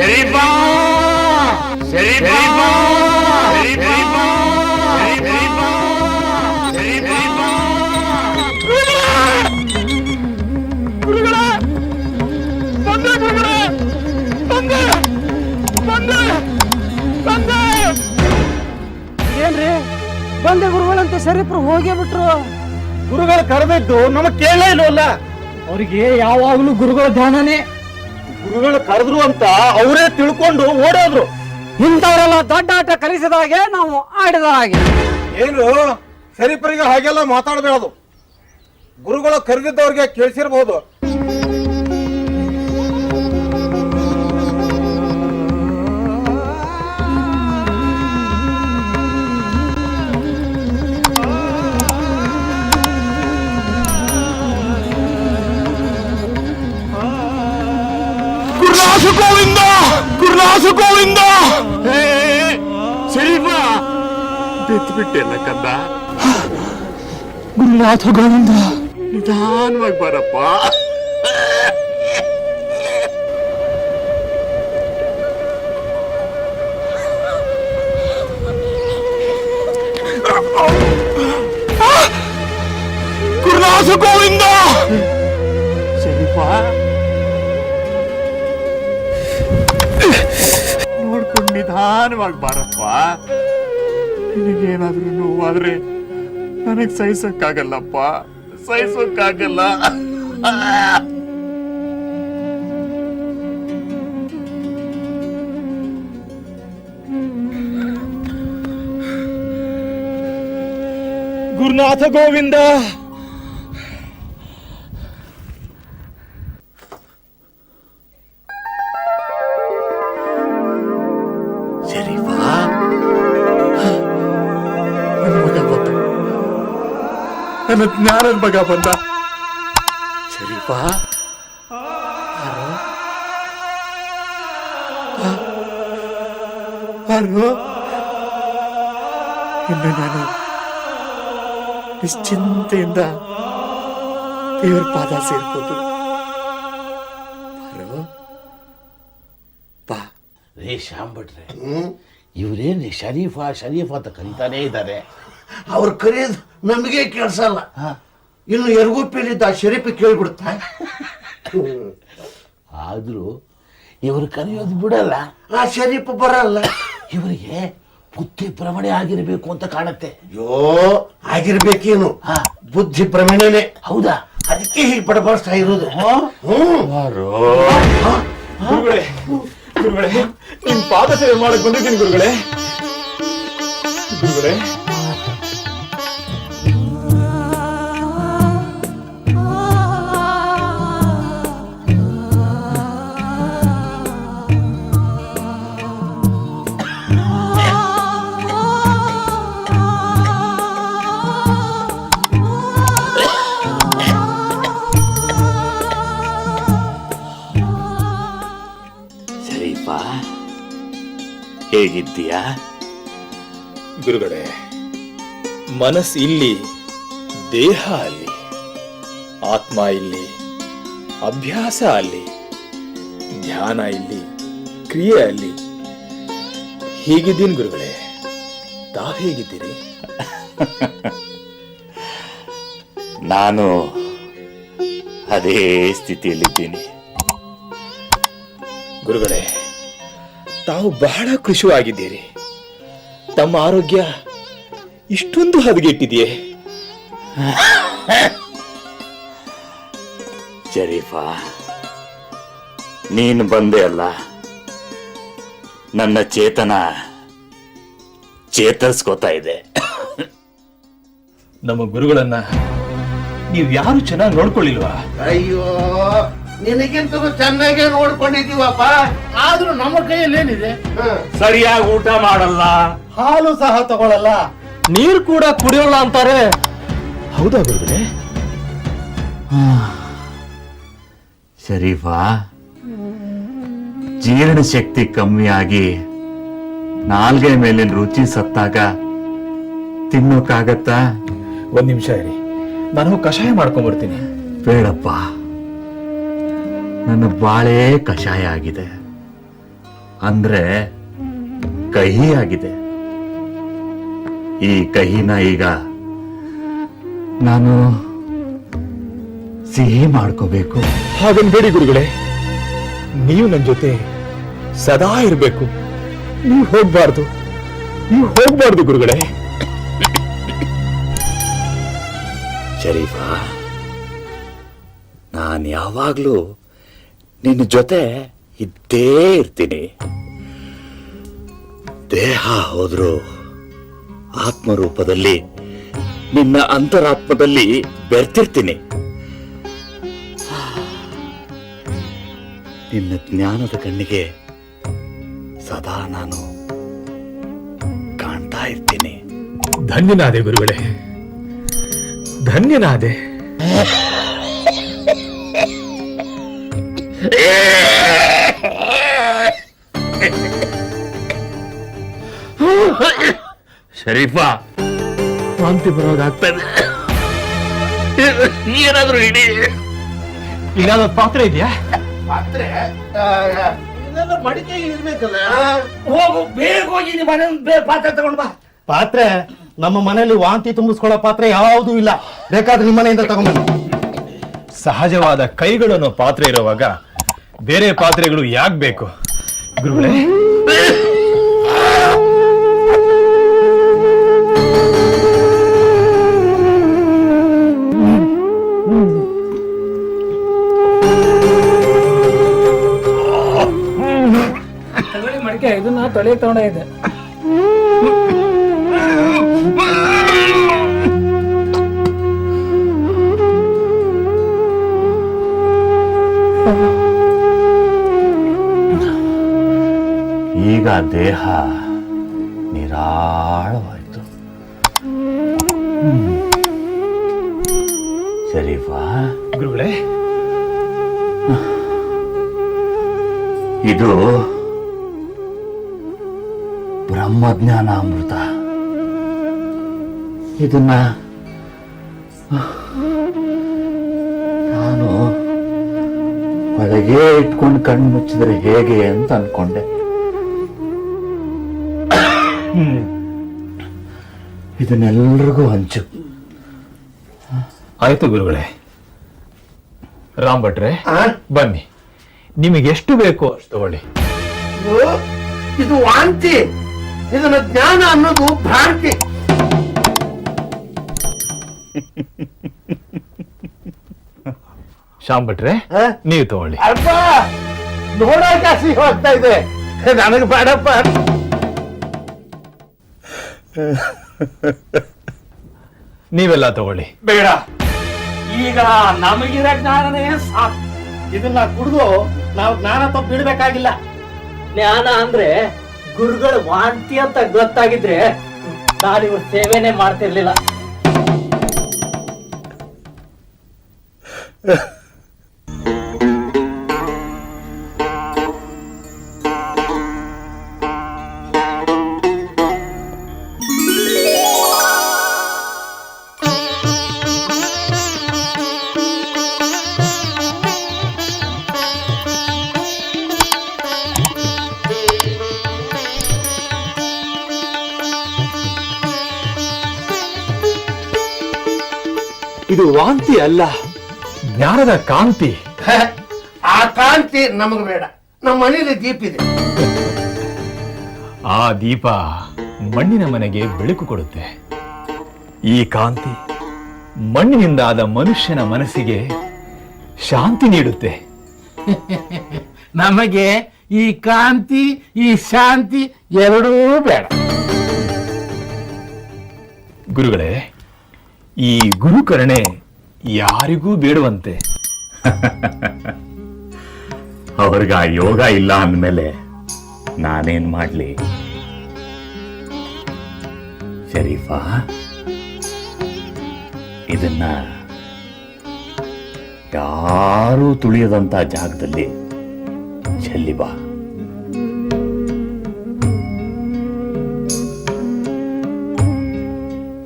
ಶರೀಫಾ ಶರೀಫಾ ಶರೀಫಾ ಏನ್ರಿ? ಬಂದೆ ಗುರುಗಳಂತೆ ಶರೀಫ್ರು ಹೋಗೇ ಬಿಟ್ರು. ಗುರುಗಳು ಕರೆದಿದ್ದು ನಮಗ್ ಕೇಳಲೇ ಇಲ್ವಲ್ಲ? ಅವ್ರಿಗೆ ಯಾವಾಗ್ಲೂ ಗುರುಗಳ ಧ್ಯಾನನೇ. ಗುರುಗಳು ಕರೆದ್ರು ಅಂತ ಅವರೇ ತಿಳ್ಕೊಂಡು ಓಡೋದ್ರು. ಇಂಥವರೆಲ್ಲ ದೊಡ್ಡ ಆಟ ಕಲಿಸಿದ ಹಾಗೆ ನಾವು ಆಡಿದ ಹಾಗೆ. ಏನು? ಸರಿಪರಿಗೆ ಹಾಗೆಲ್ಲ ಮಾತಾಡಬೇಡದು ಗುರುಗಳು ಕರೆದಿದ್ದವ್ರಿಗೆ ಕೇಳಿಸಿರ್ಬಹುದು ಗೋವಿಂದ ಶರೀಫಾ ಬಿತ್ತು ಬಿಟ್ಟೆಲ್ಲ ಕಂದ. ಗುರುನಾಥ ಗೋವಿಂದ ನಿಧಾನವಾಗಿ ಬರಪ್ಪ. ಗುರುನಾಥ ಗೋವಿಂದ! ಶರೀಫಾ ನಿಧಾನವಾಗಿ ಬಾರಪ್ಪ. ನಿನಗೇನಾದ್ರೂ ನೋವಾದ್ರೆ ನನಗ್ ಸಹಿಸಕ್ಕಾಗಲ್ಲಪ್ಪ. ಸಹಿಸೋಕ್ಕಾಗಲ್ಲ. ಗುರುನಾಥ ಗೋವಿಂದ ನನ್ನ ಜ್ಞಾನದ ಮಗ ಬಂದ? ಆ? ಯಾರು? ಇನ್ನು ನಾನು ನಿಶ್ಚಿಂತೆಯಿಂದ ದೇವರ ಪಾದ ಸೇರ್ಬೋದು. ಬಾ ರೇ ಶ್ಯಾಮ್ ಭಟ್ರೆ ಇವ್ರೇನು ಶರೀಫಾ, ಶರೀಫ್ ಅಂತ ಕರೀತಾನೇ ಇದ್ದಾರೆ ಅವ್ರು ಕರೆಯೋದು ನಮಗೆ ಕೇಳಿಸಲ್ಲ ಇನ್ನು ಎರ್ಗುಪ್ಪಿಲಿದ್ದ ಆ ಶರೀಫ್ ಕೇಳ್ಬಿಡುತ್ತಾ? ಆದರೂ ಇವರು ಕರೆಯೋದು ಬಿಡಲ್ಲ. ಆ ಶರೀಫ್ ಬರಲ್ಲ. ಇವರಿಗೆ ಬುದ್ಧಿ ಭ್ರಮಣೆ ಆಗಿರಬೇಕು ಅಂತ ಕಾಣುತ್ತೆ. ಅಯ್ಯೋ ಆಗಿರ್ಬೇಕೇನು? ಹಾ. ಬುದ್ಧಿ ಭ್ರಮಣೆನೆ. ಹೌದಾ? ಅದಕ್ಕೆ ಹೀಗೆ ಬಡಬಡಿಸ್ತಾ ಇರೋದು. ಗುರುಗಳೇ ನಿಮ್ ಪಾದ ಸೇವೆ ಮಾಡಕ್ ಬಂದಿದ್ದೀನಿ ಗುರುಗಳೇ. ಗುರುಗಳೇ ಹೇಗಿದ್ದೀಯಾ? ಗುರುಗಳೇ ಮನಸ್ ಇಲ್ಲಿ ದೇಹ ಅಲ್ಲಿ ಆತ್ಮ ಇಲ್ಲಿ ಅಭ್ಯಾಸ ಅಲ್ಲಿ ಧ್ಯಾನ ಇಲ್ಲಿ ಕ್ರಿಯೆ ಅಲ್ಲಿ. ಹೀಗಿದ್ದೀನಿ ಗುರುಗಳೇ? ತಾ ಹೇಗಿದ್ದೀರಿ? ನಾನು ಅದೇ ಸ್ಥಿತಿಯಲ್ಲಿದ್ದೀನಿ. ಗುರುಗಳೇ ತಾವು ಬಹಳ ಖುಷಿಯಾಗಿದ್ದೀರಿ ತಮ್ಮ ಆರೋಗ್ಯ ಇಷ್ಟೊಂದು ಹದಗೆಟ್ಟಿದೆಯೇ? ಶರೀಫಾ ನೀನು ಬಂದೆ ಅಲ್ಲ. ನನ್ನ ಚೇತನ ಚೇತರಿಸ್ಕೋತಾ ಇದೆ. ನಮ್ಮ ಗುರುಗಳನ್ನ ನೀವು ಯಾರು ಚೆನ್ನಾಗಿ ನೋಡ್ಕೊಳ್ಳಿಲ್ವಾ? ಅಯ್ಯೋ ನಿನಗಿಂತ ಚೆನ್ನಾಗೇ ನೋಡ್ಕೊಂಡಿದೀವಪ್ಪ ಆದ್ರೂ ನಮ್ಮ ಕೈಯಲ್ಲಿ ಏನಿದೆ? ಸರಿಯಾಗಿ ಊಟ ಮಾಡಲ್ಲ. ಹಾಲು ಸಹ ತಗೊಳಲ್ಲ. ನೀರು ಕೂಡ ಕುಡಿಯೋಲ್ಲ ಅಂತಾರೆ. ಹೌದಾ ಗುರುಗಳೇ? ಶರೀಫಾ ಜೀರ್ಣ ಶಕ್ತಿ ಕಮ್ಮಿಯಾಗಿ ನಾಲ್ಗೆ ಮೇಲಿನ ರುಚಿ ಸತ್ತಾಗ ತಿನ್ನೋಕ್ಕಾಗತ್ತಾ? ಒಂದ್ ನಿಮಿಷ ಇರಿ. ನಾನು ಕಷಾಯ ಮಾಡ್ಕೊಂಡ್ಬರ್ತೀನಿ. ಬೇಡಪ್ಪ. ನನ್ನ ಬಾಳೆ ಕಷಾಯ ಆಗಿದೆ. ಅಂದ್ರೆ ಕಹಿ ಆಗಿದೆ. ಈ ಕಹಿನ ಈಗ ನಾನು ಸಿಹಿ ಮಾಡ್ಕೋಬೇಕು. ಹಾಗನ್ಬೇಡಿ ಗುರುಗಳೇ ನೀವು ನನ್ನ ಜೊತೆ ಸದಾ ಇರಬೇಕು. ನೀವು ಹೋಗ್ಬಾರ್ದು. ನೀವು ಹೋಗ್ಬಾರ್ದು ಗುರುಗಳೇ. ಶರೀಫ ನಾನು ಯಾವಾಗ್ಲೂ ನಿನ್ನ ಜೊತೆ ಇದ್ದೇ ಇರ್ತೀನಿ. ದೇಹ ಹೋದ್ರು ಆತ್ಮರೂಪದಲ್ಲಿ ನಿನ್ನ ಅಂತರಾತ್ಮದಲ್ಲಿ ಬೆರ್ತಿರ್ತೀನಿ. ನಿನ್ನ ಜ್ಞಾನದ ಕಣ್ಣಿಗೆ ಸದಾ ನಾನು ಕಾಣ್ತಾ ಇರ್ತೀನಿ. ಧನ್ಯನಾದೆ ಗುರುಗಳೇ. ಧನ್ಯನಾದೆ. ಶರೀಫ ವಾಂತಿ ಬರೋದಾಗ್ತದೆ ಏನಾದ್ರೂ ಇಡಿ. ಇಲ್ಲಾದ ಪಾತ್ರೆ ಇದೆಯಾ? ಪಾತ್ರೆ? ಮಡಿಕೆ ಇರ್ಬೇಕಲ್ಲ? ಹೋಗು ಬೇಗ ಹೋಗಿ ನಿಮ್ಮ ಮನೆ ಪಾತ್ರೆ ತಗೊಂಡ್ ಬಾ. ಪಾತ್ರೆ? ನಮ್ಮ ಮನೆಯಲ್ಲಿ ವಾಂತಿ ತುಂಬಿಸ್ಕೊಳ್ಳೋ ಪಾತ್ರೆ ಯಾವುದೂ ಇಲ್ಲ. ಬೇಕಾದ್ರೆ ನಿಮ್ಮ ಮನೆಯಿಂದ ತಗೊಂಡ್ಬನ್ನಿ ಸಹಜವಾದ ಕೈಗಳನ್ನು ಪಾತ್ರೆ ಇರುವಾಗ ಬೇರೆ ಪಾತ್ರೆಗಳು ಯಾಕೆ ಬೇಕು? ಗುರುಗಳೇ. ಮಡಿಕೆ ಇದನ್ನ ತೊಳೆ ತಗೊಂಡಿದ್ದೆ ಈಗ ದೇಹ ನಿರಾಳವಾಯ್ತು. ಶರೀಫಾ ಗುರುಗಳೇ. ಇದು ಬ್ರಹ್ಮಜ್ಞಾನ ಅಮೃತ ಇದನ್ನ ನಾನು ಒಳಗೆ ಇಟ್ಕೊಂಡು ಕಣ್ಣು ಮುಚ್ಚಿದ್ರೆ ಹೇಗೆ ಅಂತ ಅನ್ಕೊಂಡೆ. ಇದನ್ನೆಲ್ರಿಗೂ ಹಂಚು. ಆಯ್ತು ಗುರುಗಳೇ. ರಾಮ್ ಭಟ್ರೆ? ಬನ್ನಿ. ನಿಮಗೆ ಎಷ್ಟು ಬೇಕು ಅಷ್ಟು ತಗೊಳ್ಳಿ. ಇದು ವಾಂತಿ. ಇದನ್ನ ಜ್ಞಾನ ಅನ್ನೋದು ಭ್ರಾಂತಿ. ಶ್ಯಾಮ್ ಭಟ್ರೆ? ನೀವು ತಗೊಳ್ಳಿ. ಅಪ್ಪ ನೋಡೋಕೆ ಹಸಿ ಹೋಗ್ತಾ ಇದೆ. ನನಗೆ ಬೇಡಪ್ಪ. ನೀವೆಲ್ಲ ತಗೊಳ್ಳಿ. ಬೇಡ. ಈಗ ನಮಗಿರ ಜ್ಞಾನನೇ ಸಾಕು. ಇದನ್ನ ಕುಡಿದು ನಾವು ಜ್ಞಾನ ತಪ್ಪು ಬಿಡ್ಬೇಕಾಗಿಲ್ಲ ಜ್ಞಾನ ಅಂದ್ರೆ ಗುರುಗಳು ವಾಂತಿ ಅಂತ ಗೊತ್ತಾಗಿದ್ರೆ ನಾನು ಇವ್ರ ಸೇವೆನೆ ಮಾಡ್ತಿರ್ಲಿಲ್ಲ. ಇದು ವಾಂತಿ ಅಲ್ಲ. ಜ್ಞಾನದ ಕಾಂತಿ. ಆ ಕಾಂತಿ ನಮಗೆ ಬೇಡ. ನಮ್ಮ ಮನೇಲಿ ದೀಪ ಇದೆ. ಆ ದೀಪ ಮಣ್ಣಿನ ಮನೆಗೆ ಬೆಳಕು ಕೊಡುತ್ತೆ. ಈ ಕಾಂತಿ ಮಣ್ಣಿನಿಂದ ಆದ ಮನುಷ್ಯನ ಮನಸ್ಸಿಗೆ ಶಾಂತಿ ನೀಡುತ್ತೆ. ನಮಗೆ ಈ ಕಾಂತಿ ಈ ಶಾಂತಿ ಎರಡೂ ಬೇಡ. ಗುರುಗಳೇ ಈ ಗುರುಕರಣೆ ಯಾರಿಗೂ ಬೇಡುವಂತೆ. ಅವ್ರಿಗ ಯೋಗ ಇಲ್ಲ ಅಂದಮೇಲೆ ನಾನೇನ್ ಮಾಡ್ಲಿ? ಶರೀಫಾ, ಇದನ್ನ ಯಾರೂ ತುಳಿಯದಂತ ಜಾಗದಲ್ಲಿ ಚೆಲ್ಲಿ ಬಾ.